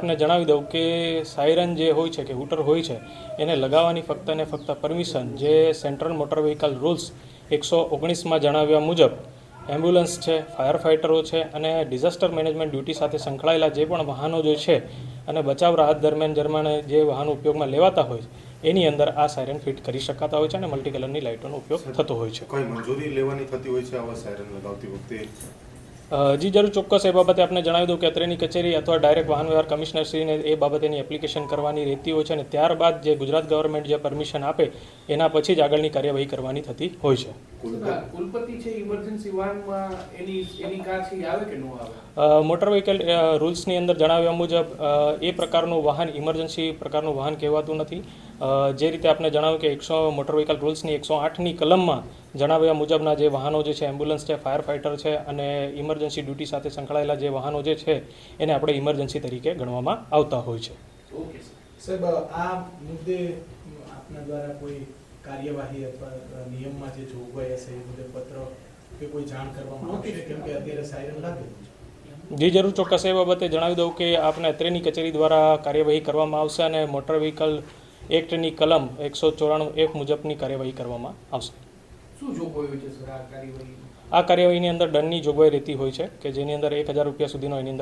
આપને જણાવી દઉં કે સાયરન જે હોય છે કે હૂટર હોય છે એને લગાવવાની ફક્ત ને ફક્ત પરમિશન જે સેન્ટ્રલ મોટર વ્હીકલ રૂલ્સ એકસો ઓગણીસમાં જણાવ્યા મુજબ એમ્બ્યુલન્સ છે ફાયર ફાઇટરો છે અને ડિઝાસ્ટર મેનેજમેન્ટ ડ્યુટી સાથે સંકળાયેલા જે પણ વાહનો જે છે અને બચાવ રાહત દરમિયાન જર્માને જે વાહનો ઉપયોગમાં લેવાતા હોય એની અંદર આ સાયરન ફિટ કરી શકાતા હોય છે અને મલ્ટી કલરની લાઇટોનો ઉપયોગ થતો હોય છે. કોઈ મંજૂરી લેવાની થતી હોય છે આવા સાયરન લગાવતી વખતે? જી, જરૂર. ચોક્કસ એ બાબતે આપણે જણાવી દઉં કે અત્રેની કચેરી અથવા ડાયરેક્ટ વાહન વ્યવહાર કમિશનરશ્રીને એ બાબતેની એપ્લિકેશન કરવાની રહેતી હોય છે અને ત્યારબાદ જે ગુજરાત ગવર્મેન્ટ જે પરમિશન આપે એના પછી જ આગળની કાર્યવાહી કરવાની થતી હોય છે. કુલપતિ છે ઇમરજન્સી વાનમાં એની એની કાર છે આવે કે ન આવે? મોટર વ્હીકલ રૂલ્સની અંદર જણાવ્યા મુજબ એ પ્રકારનું વાહન ઇમરજન્સી પ્રકારનું વાહન કહેવાતું નથી. જે રીતે આપણે જણાવ્યું કે એકસો મોટર વ્હીકલ રૂલ્સની એકસો આઠની કલમમાં જણાવ્યા મુજબના જે વાહનો જે છે એમ્બ્યુલન્સ છે ફાયર ફાઇટર છે અને ઇમરજન્સી ડ્યુટી સાથે સંકળાયેલા જે વાહનો જે છે એને આપણે ઇમરજન્સી તરીકે ગણવામાં આવતા હોય છે. ઓકે સર સાહેબ આ મુદ્દે આપના દ્વારા કોઈ કાર્યવાહી અથવા નિયમમાં જે જોગવાઈ હશે એ મુદ્દે પત્ર કે કોઈ જાણ કરવામાં આવશે? કેમ કે અત્યારે સાયરન લાગેલું છે. જી જરૂર. ચોક્કસ. એ બાબતે જણાવી દઉં કે આપને અત્રેની કચેરી દ્વારા કાર્યવાહી કરવામાં આવશે અને મોટર વ્હીકલ એક્ટની કલમ એકસો ચોરાણું એક મુજબની કાર્યવાહી કરવામાં આવશે. શું જોગવાઈ હોય છે સર આ કાર્યવાહી? આ કાર્યવાહીની અંદર દંડની જોગવાઈ રહેતી હોય છે કે જેની અંદર એક હજાર રૂપિયા સુધીનો એની અંદર